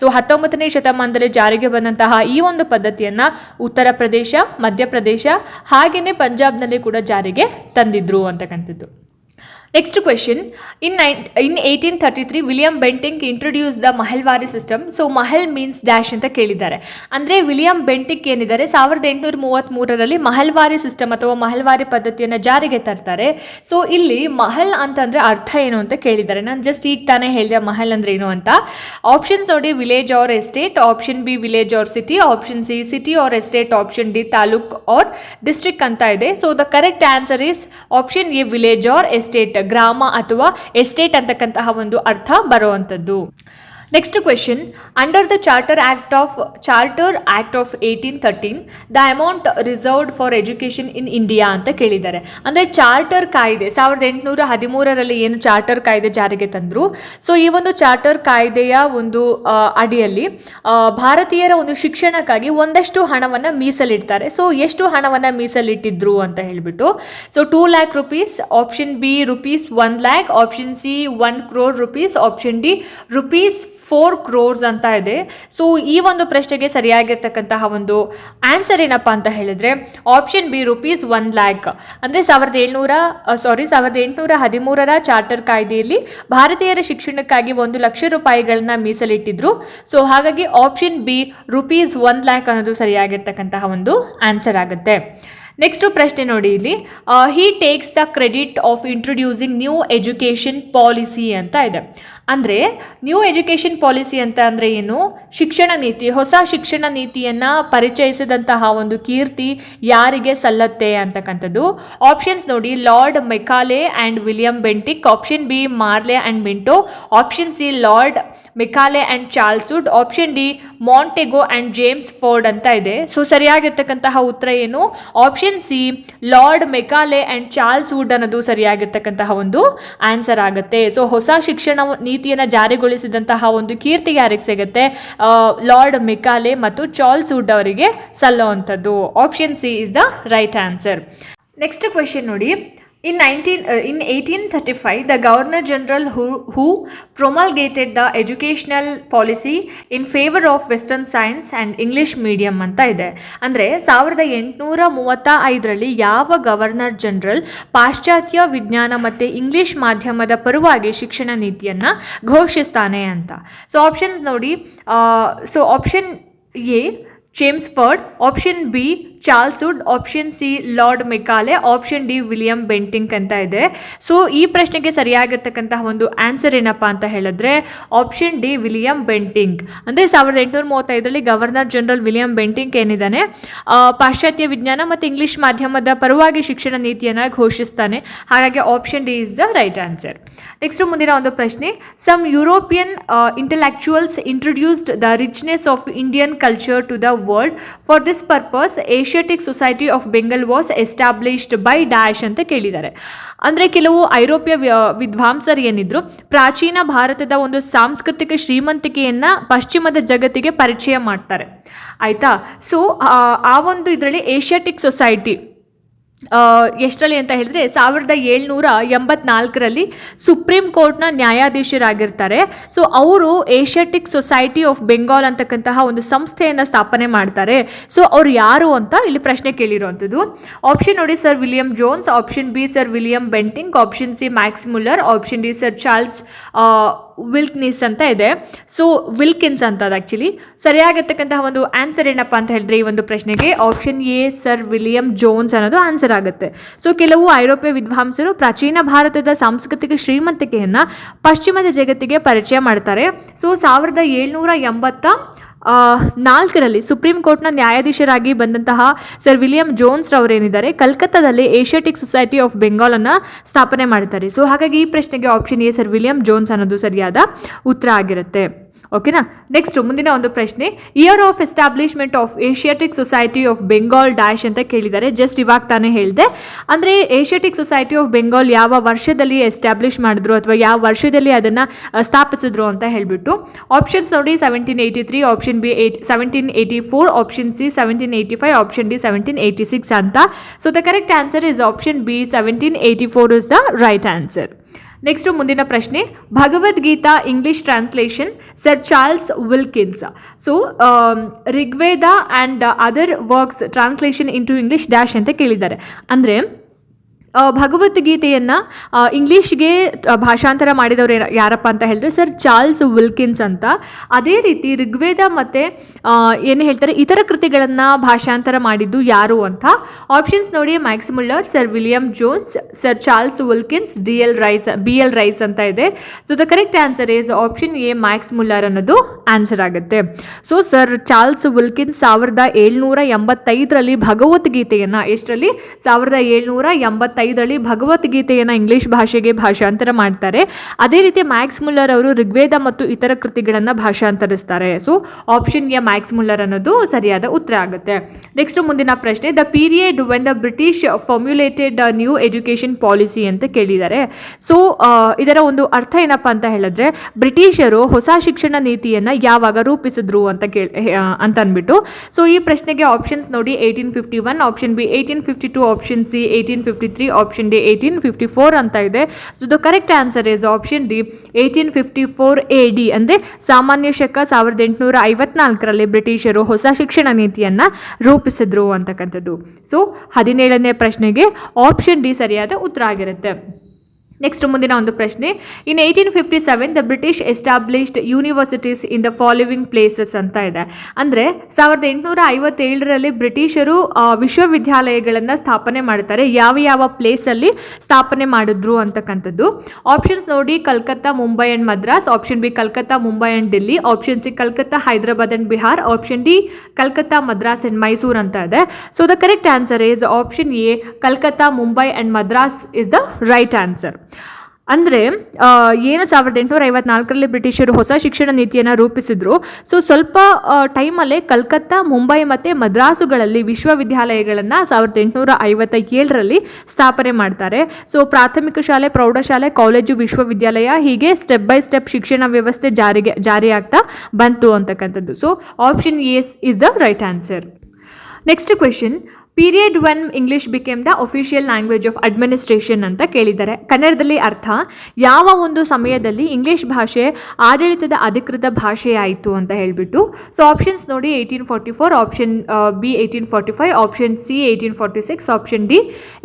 ಸೊ ಹತ್ತೊಂಬತ್ತನೇ ಶತಮಾನದಲ್ಲಿ ಜಾರಿಗೆ ಬಂದಂತಹ ಈ ಒಂದು ಪದ್ಧತಿಯನ್ನ ಉತ್ತರ ಪ್ರದೇಶ ಮಧ್ಯಪ್ರದೇಶ ಹಾಗೆಯೇ ಪಂಜಾಬ್ನಲ್ಲಿ ಕೂಡ ಜಾರಿಗೆ ತಂದಿದ್ರು ಅಂತಕ್ಕಂಥದ್ದು next question in nine in eighteen thirty three William Bentinck introduce the Mahalwari system so Mahal means dash ಅಂತ ಕೇಳಿದ್ದಾರೆ. ಅಂದರೆ ವಿಲಿಯಂ ಬೆಂಟಿಕ್ ಏನಿದ್ದಾರೆ? ಸಾವಿರದ ಎಂಟುನೂರ ಮೂವತ್ತ್ಮೂರರಲ್ಲಿ ಮಹಲ್ವಾರಿ ಸಿಸ್ಟಮ್ ಅಥವಾ ಮಹಲ್ವಾರಿ ಪದ್ಧತಿಯನ್ನು ಜಾರಿಗೆ ತರ್ತಾರೆ. ಸೊ ಇಲ್ಲಿ ಮಹಲ್ ಅಂತಂದರೆ ಅರ್ಥ ಏನು ಅಂತ ಕೇಳಿದ್ದಾರೆ. ನಾನು ಜಸ್ಟ್ ಈಗ ತಾನೇ ಹೇಳಿದೆ ಮಹಲ್ ಅಂದರೆ ಏನು ಅಂತ. ಆಪ್ಷನ್ಸ್ ನೋಡಿ village or estate option B village or city option C city or estate option D taluk or district ಅಂತ ಇದೆ. So the correct answer is option A village or estate ಗ್ರಾಮ ಅಥವಾ ಎಸ್ಟೇಟ್ ಅಂತಕ್ಕಂತಹ ಒಂದು ಅರ್ಥ ಬರುವಂಥದ್ದು. Next question under the charter act of charter act of eighteen thirteen the amount reserved for education in India ಅಂತ ಕೇಳಿದ್ದಾರೆ. ಅಂದರೆ ಚಾರ್ಟರ್ ಕಾಯ್ದೆ, ಸಾವಿರದ ಎಂಟುನೂರ ಹದಿಮೂರರಲ್ಲಿ ಏನು ಚಾರ್ಟರ್ ಕಾಯ್ದೆ ಜಾರಿಗೆ ತಂದರು? ಸೊ ಈ ಒಂದು ಚಾರ್ಟರ್ ಕಾಯ್ದೆಯ ಒಂದು ಅಡಿಯಲ್ಲಿ ಭಾರತೀಯರ ಒಂದು ಶಿಕ್ಷಣಕ್ಕಾಗಿ ಒಂದಷ್ಟು ಹಣವನ್ನು ಮೀಸಲಿಡ್ತಾರೆ. ಸೊ ಎಷ್ಟು ಹಣವನ್ನು ಮೀಸಲಿಟ್ಟಿದ್ರು ಅಂತ ಹೇಳಿಬಿಟ್ಟು so two lakh rupees option B rupees one lakh option C one crore rupees option D rupees four crores ಅಂತ ಇದೆ. ಸೊ ಈ ಒಂದು ಪ್ರಶ್ನೆಗೆ ಸರಿಯಾಗಿರ್ತಕ್ಕಂತಹ ಒಂದು ಆನ್ಸರ್ ಏನಪ್ಪ ಅಂತ ಹೇಳಿದ್ರೆ option B rupees one lakh ಅಂದರೆ ಸಾವಿರದ ಏಳ್ನೂರ ಸಾರಿ ಸಾವಿರದ ಎಂಟುನೂರ ಹದಿಮೂರರ ಚಾರ್ಟರ್ ಕಾಯ್ದೆಯಲ್ಲಿ ಭಾರತೀಯರ ಶಿಕ್ಷಣಕ್ಕಾಗಿ ಒಂದು ಲಕ್ಷ ರೂಪಾಯಿಗಳನ್ನ ಮೀಸಲಿಟ್ಟಿದ್ರು. ಸೊ ಹಾಗಾಗಿ option B rupees one lakh ಅನ್ನೋದು ಸರಿಯಾಗಿರ್ತಕ್ಕಂತಹ ಒಂದು ಆನ್ಸರ್ ಆಗುತ್ತೆ. ನೆಕ್ಸ್ಟು ಪ್ರಶ್ನೆ ನೋಡಿ ಇಲ್ಲಿ. He takes the credit of introducing new education policy ಅಂತ ಇದೆ. ಅಂದರೆ ನ್ಯೂ ಎಜುಕೇಷನ್ ಪಾಲಿಸಿ ಅಂತ ಅಂದರೆ ಏನು? ಶಿಕ್ಷಣ ನೀತಿ, ಹೊಸ ಶಿಕ್ಷಣ ನೀತಿಯನ್ನು ಪರಿಚಯಿಸಿದಂತಹ ಒಂದು ಕೀರ್ತಿ ಯಾರಿಗೆ ಸಲ್ಲತ್ತೆ ಅಂತಕ್ಕಂಥದ್ದು? ಆಪ್ಷನ್ಸ್ ನೋಡಿ Lord Macaulay and William Bentinck option B Morley and Minto option C Lord Macaulay and Charles Wood option D Montagu and Chelmsford ಅಂತ ಇದೆ. ಸೊ ಸರಿಯಾಗಿರ್ತಕ್ಕಂತಹ ಉತ್ತರ ಏನು? Option C Lord Macaulay and Charles Wood ಅನ್ನೋದು ಸರಿಯಾಗಿರ್ತಕ್ಕಂತಹ ಒಂದು answer ಆಗುತ್ತೆ. So ಹೊಸ ಶಿಕ್ಷಣ ನೀತಿಯನ್ನು ಜಾರಿಗೊಳಿಸಿದಂತಹ ಒಂದು ಕೀರ್ತಿ ಯಾರಿಗೆ ಸಿಗುತ್ತೆ? ಲಾರ್ಡ್ ಮೆಕಾಲೆ ಮತ್ತು ಚಾರ್ಲ್ಸ್ ವುಡ್ ಅವರಿಗೆ ಸಲ್ಲುವಂಥದ್ದು. Option C is the right answer. Next question ನೋಡಿ. In 19, uh, in 1835, the Governor General who, who promulgated the educational policy in favour of western science and English medium ಅಂತ ಇದೆ. ಅಂದರೆ ಸಾವಿರದ ಎಂಟುನೂರ ಮೂವತ್ತ ಐದರಲ್ಲಿ ಯಾವ ಗವರ್ನರ್ ಜನರಲ್ ಪಾಶ್ಚಾತ್ಯ ವಿಜ್ಞಾನ ಮತ್ತು ಇಂಗ್ಲಿಷ್ ಮಾಧ್ಯಮದ ಪರವಾಗಿ ಶಿಕ್ಷಣ ನೀತಿಯನ್ನು ಘೋಷಿಸ್ತಾನೆ ಅಂತ. ಸೊ ಆಪ್ಷನ್ಸ್ ನೋಡಿ so option A Chelmsford option B Charles Wood option C Lord Macaulay, option D William Bentinck ಅಂತ ಇದೆ. ಸೊ, ಈ ಪ್ರಶ್ನೆಗೆ ಸರಿಯಾಗಿರ್ತಕ್ಕಂತಹ ಒಂದು ಆನ್ಸರ್ ಏನಪ್ಪ ಅಂತ ಹೇಳಿದ್ರೆ, ಆಪ್ಷನ್ ಡಿ ವಿಲಿಯಂ ಬೆಂಟಿಂಗ್ ಅಂದರೆ ಸಾವಿರದ ಎಂಟುನೂರ ಮೂವತ್ತೈದರಲ್ಲಿ ಗವರ್ನರ್ ಜನರಲ್ ವಿಲಿಯಂ ಬೆಂಟಿಂಗ್ ಏನಿದ್ದಾನೆ ಪಾಶ್ಚಾತ್ಯ ವಿಜ್ಞಾನ ಮತ್ತು ಇಂಗ್ಲಿಷ್ ಮಾಧ್ಯಮದ ಪರವಾಗಿ ಶಿಕ್ಷಣ ನೀತಿಯನ್ನು ಘೋಷಿಸ್ತಾನೆ. ಹಾಗಾಗಿ option D is the right answer. Next ಮುಂದಿನ ಒಂದು ಪ್ರಶ್ನೆ some European intellectuals introduced the richness of Indian culture to the world for this purpose Asiatic Society of Bengal was established by dash ಅಂತ ಕೇಳಿದ್ದಾರೆ. ಅಂದರೆ ಕೆಲವು ಐರೋಪ್ಯ ವಿದ್ವಾಂಸರು ಏನಿದ್ರು, ಪ್ರಾಚೀನ ಭಾರತದ ಒಂದು ಸಾಂಸ್ಕೃತಿಕ ಶ್ರೀಮಂತಿಕೆಯನ್ನು ಪಶ್ಚಿಮದ ಜಗತ್ತಿಗೆ ಪರಿಚಯ ಮಾಡ್ತಾರೆ. ಆಯಿತಾ? ಸೊ ಆ ಒಂದು ಇದರಲ್ಲಿ ಏಷ್ಯಾಟಿಕ್ ಸೊಸೈಟಿ ಎಷ್ಟರಲ್ಲಿ ಅಂತ ಹೇಳಿದ್ರೆ ಸಾವಿರದ ಏಳ್ನೂರ ಎಂಬತ್ನಾಲ್ಕರಲ್ಲಿ ಸುಪ್ರೀಂ ಕೋರ್ಟ್ನ ನ್ಯಾಯಾಧೀಶರಾಗಿರ್ತಾರೆ. ಸೊ ಅವರು ಏಷ್ಯಾಟಿಕ್ ಸೊಸೈಟಿ ಆಫ್ ಬೆಂಗಾಲ್ ಅಂತಕ್ಕಂತಹ ಒಂದು ಸಂಸ್ಥೆಯನ್ನು ಸ್ಥಾಪನೆ ಮಾಡ್ತಾರೆ. ಸೊ ಅವ್ರು ಯಾರು ಅಂತ ಇಲ್ಲಿ ಪ್ರಶ್ನೆ ಕೇಳಿರುವಂಥದ್ದು ಆಪ್ಷನ್ ನೋಡಿ sir William Jones option B sir William Bentinck option C Max Muller option D sir Charles Wilkins ಅಂತ ಇದೆ. ಸೊ ವಿಲ್ಕಿನ್ಸ್ ಅಂತ ಅದು ಆ್ಯಕ್ಚುಲಿ ಸರಿಯಾಗಿರ್ತಕ್ಕಂತಹ ಒಂದು ಆನ್ಸರ್ ಏನಪ್ಪ ಅಂತ ಹೇಳಿದ್ರೆ ಈ ಒಂದು ಪ್ರಶ್ನೆಗೆ option A sir William Jones ಅನ್ನೋದು ಆನ್ಸರ್ ಆಗುತ್ತೆ. ಸೊ ಕೆಲವು ಐರೋಪ್ಯ ವಿದ್ವಾಂಸರು ಪ್ರಾಚೀನ ಭಾರತದ ಸಾಂಸ್ಕೃತಿಕ ಶ್ರೀಮಂತಿಕೆಯನ್ನು ಪಶ್ಚಿಮದ ಜಗತ್ತಿಗೆ ಪರಿಚಯ ಮಾಡ್ತಾರೆ. ಸೊ ಸಾವಿರದ ಏಳ್ನೂರ ಎಂಬತ್ತ ನಾಲ್ಕರಲ್ಲಿ ಸುಪ್ರೀಂ ಕೋರ್ಟ್ನ ನ್ಯಾಯಾಧೀಶರಾಗಿ ಬಂದಂತಹ ಸರ್ ವಿಲಿಯಂ ಜೋನ್ಸ್ ರವರೇನಿದ್ದಾರೆ, ಕಲ್ಕತ್ತಾದಲ್ಲಿ ಏಷ್ಯಾಟಿಕ್ ಸೊಸೈಟಿ ಆಫ್ ಬೆಂಗಾಲನ್ನು ಸ್ಥಾಪನೆ ಮಾಡ್ತಾರೆ ಸೊ ಹಾಗಾಗಿ ಈ ಪ್ರಶ್ನೆಗೆ option A sir William Jones ಅನ್ನೋದು ಸರಿಯಾದ ಉತ್ತರ ಆಗಿರುತ್ತೆ. ಓಕೆನಾ ನೆಕ್ಸ್ಟ್ ಮುಂದಿನ ಒಂದು ಪ್ರಶ್ನೆ. Year of establishment of Asiatic Society of Bengal dash ಅಂತ ಕೇಳಿದ್ದಾರೆ. ಜಸ್ಟ್ ಇವಾಗ ತಾನೇ ಹೇಳಿದೆ. ಅಂದರೆ ಏಷ್ಯಾಟಿಕ್ ಸೊಸೈಟಿ ಆಫ್ ಬೆಂಗಾಲ್ ಯಾವ ವರ್ಷದಲ್ಲಿ ಎಸ್ಟಾಬ್ಲಿಷ್ ಮಾಡಿದ್ರು ಅಥವಾ ಯಾವ ವರ್ಷದಲ್ಲಿ ಅದನ್ನು ಸ್ಥಾಪಿಸಿದ್ರು ಅಂತ ಹೇಳಿಬಿಟ್ಟು ಆಪ್ಷನ್ಸ್ ನೋಡಿ seventeen eighty three option B eight seventeen eighty four option C seventeen eighty five option D seventeen eighty six ಅಂತ. So the correct answer is option B seventeen eighty four is the right answer next ಮುಂದಿನ ಪ್ರಶ್ನೆ, Bhagavad Gita English translation sir Charles Wilkins so Rigveda and other works translation into English dash ಅಂತ ಕೇಳಿದ್ದಾರೆ. ಅಂದರೆ ಭಗವದ್ಗೀತೆಯನ್ನು ಇಂಗ್ಲೀಷ್ಗೆ ಭಾಷಾಂತರ ಮಾಡಿದವರು ಯಾರ- ಯಾರಪ್ಪ ಅಂತ ಹೇಳಿದ್ರೆ ಸರ್ ಚಾರ್ಲ್ಸ್ ವಿಲ್ಕಿನ್ಸ್ ಅಂತ. ಅದೇ ರೀತಿ ಋಗ್ವೇದ ಮತ್ತು ಏನು ಹೇಳ್ತಾರೆ, ಇತರ ಕೃತಿಗಳನ್ನು ಭಾಷಾಂತರ ಮಾಡಿದ್ದು ಯಾರು ಅಂತ. ಆಪ್ಷನ್ಸ್ ನೋಡಿ Max Muller sir William Jones sir Charles Wilkins D L Rice B L Rice ಅಂತ ಇದೆ. So the correct answer is option A Max Muller ಅನ್ನೋದು ಆನ್ಸರ್ ಆಗುತ್ತೆ. ಸೊ ಸರ್ ಚಾರ್ಲ್ಸ್ ವಿಲ್ಕಿನ್ಸ್ ಸಾವಿರದ ಏಳ್ನೂರ ಎಂಬತ್ತೈದರಲ್ಲಿ ಭಗವದ್ಗೀತೆಯನ್ನು ಎಷ್ಟರಲ್ಲಿ? ಸಾವಿರದ ಏಳ್ನೂರ ಎಂಬತ್ತೈದರಲ್ಲಿ ಭಗವದ್ಗೀತೆಯನ್ನು ಇಂಗ್ಲಿಷ್ ಭಾಷೆಗೆ ಭಾಷಾಂತರ ಮಾಡ್ತಾರೆ. ಅದೇ ರೀತಿ ಮ್ಯಾಕ್ಸ್ ಮುಲ್ಲರ್ ಅವರು ಋಗ್ವೇದ ಮತ್ತು ಇತರ ಕೃತಿಗಳನ್ನು ಭಾಷಾಂತರಿಸ್ತಾರೆ. So option A Max Muller ಅನ್ನೋದು ಸರಿಯಾದ ಉತ್ತರ ಆಗುತ್ತೆ. ನೆಕ್ಸ್ಟ್ ಮುಂದಿನ ಪ್ರಶ್ನೆ the period when the British formulated new education policy ಅಂತ ಕೇಳಿದ್ದಾರೆ. ಸೊ ಇದರ ಒಂದು ಅರ್ಥ ಏನಪ್ಪ ಅಂತ ಹೇಳಿದ್ರೆ, ಬ್ರಿಟಿಷರು ಹೊಸ ಶಿಕ್ಷಣ ನೀತಿಯನ್ನು ಯಾವಾಗ ರೂಪಿಸಿದ್ರು ಅಂತ ಕೇಳಿ ಅಂತ ಅಂದ್ಬಿಟ್ಟು. ಸೊ ಈ ಪ್ರಶ್ನೆಗೆ ಆಪ್ಷನ್ಸ್ ನೋಡಿ eighteen fifty one option B eighteen fifty two option C eighteen fifty three option D eighteen fifty four ಅಂತ ಇದೆ. So the correct answer is option D eighteen fifty four A D ಅಂದರೆ ಸಾಮಾನ್ಯ ಶಕ ಸಾವಿರದ ಎಂಟುನೂರ ಐವತ್ನಾಲ್ಕರಲ್ಲಿ ಬ್ರಿಟಿಷರು ಹೊಸ ಶಿಕ್ಷಣ ನೀತಿಯನ್ನು ರೂಪಿಸಿದ್ರು ಅಂತಕ್ಕಂಥದ್ದು. ಸೊ ಹದಿನೇಳನೇ ಪ್ರಶ್ನೆಗೆ ಆಪ್ಷನ್ ಡಿ ಸರಿಯಾದ ಉತ್ತರ ಆಗಿರುತ್ತೆ. ನೆಕ್ಸ್ಟ್ ಮುಂದಿನ ಒಂದು ಪ್ರಶ್ನೆ. In eighteen fifty seven the British established universities in the following places ಅಂತ ಇದೆ. ಅಂದರೆ, ಸಾವಿರದ ಎಂಟುನೂರ ಐವತ್ತೇಳರಲ್ಲಿ ಬ್ರಿಟಿಷರು ವಿಶ್ವವಿದ್ಯಾಲಯಗಳನ್ನು ಸ್ಥಾಪನೆ ಮಾಡ್ತಾರೆ. ಯಾವ ಯಾವ ಪ್ಲೇಸಲ್ಲಿ ಸ್ಥಾಪನೆ ಮಾಡಿದ್ರು ಅಂತಕ್ಕಂಥದ್ದು. ಆಪ್ಷನ್ಸ್ ನೋಡಿ, Calcutta, Mumbai and Madras. Option B, Calcutta, Mumbai and Delhi option C, Calcutta, Hyderabad and Bihar. Option D, Calcutta, Madras and Mysuru ಅಂತ ಇದೆ. So the correct answer is option A Calcutta, Mumbai and Madras is the right answer ಅಂದರೆ ಏನು ಸಾವಿರದ ಎಂಟುನೂರ ಐವತ್ನಾಲ್ಕರಲ್ಲಿ ಬ್ರಿಟಿಷರು ಹೊಸ ಶಿಕ್ಷಣ ನೀತಿಯನ್ನು ರೂಪಿಸಿದ್ರು. ಸೊ ಸ್ವಲ್ಪ ಟೈಮಲ್ಲೇ ಕಲ್ಕತ್ತಾ, ಮುಂಬೈ ಮತ್ತು ಮದ್ರಾಸುಗಳಲ್ಲಿ ವಿಶ್ವವಿದ್ಯಾಲಯಗಳನ್ನು ಸಾವಿರದ ಎಂಟುನೂರ ಐವತ್ತ ಏಳರಲ್ಲಿ ಸ್ಥಾಪನೆ ಮಾಡ್ತಾರೆ. ಸೊ ಪ್ರಾಥಮಿಕ ಶಾಲೆ, ಪ್ರೌಢಶಾಲೆ, ಕಾಲೇಜು, ವಿಶ್ವವಿದ್ಯಾಲಯ ಹೀಗೆ ಸ್ಟೆಪ್ ಬೈ ಸ್ಟೆಪ್ ಶಿಕ್ಷಣ ವ್ಯವಸ್ಥೆ ಜಾರಿಗೆ, ಜಾರಿಯಾಗ್ತಾ ಬಂತು ಅಂತಕ್ಕಂಥದ್ದು. So option S is the right answer next question period when English became the official language of administration ಅಂತ ಕೇಳಿದ್ದಾರೆ. ಕನ್ನಡದಲ್ಲಿ ಅರ್ಥ, ಯಾವ ಒಂದು ಸಮಯದಲ್ಲಿ ಇಂಗ್ಲಿಷ್ ಭಾಷೆ ಆಡಳಿತದ ಅಧಿಕೃತ ಭಾಷೆಯಾಯಿತು ಅಂತ ಹೇಳಿಬಿಟ್ಟು ಸೊ ಆಪ್ಷನ್ಸ್ ನೋಡಿ eighteen forty four option B eighteen forty five option C eighteen forty six option D